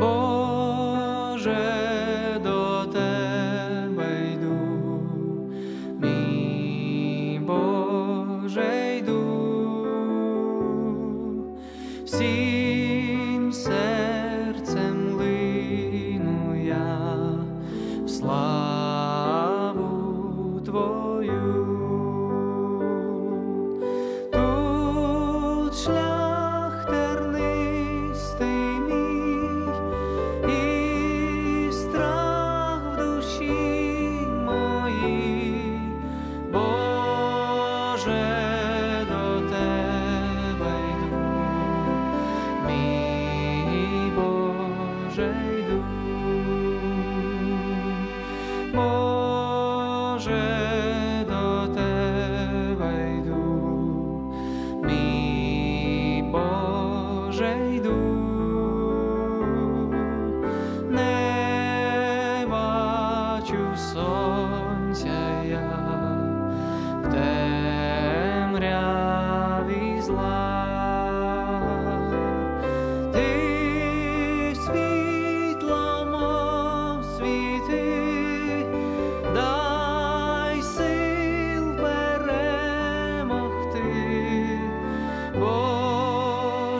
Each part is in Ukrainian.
Боже, до тебе йду, мій Боже йду, всім серцем лину я в Твою. Боже,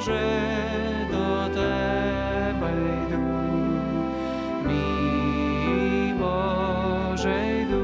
Боже, до тебе йду, мій Боже йду.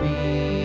be.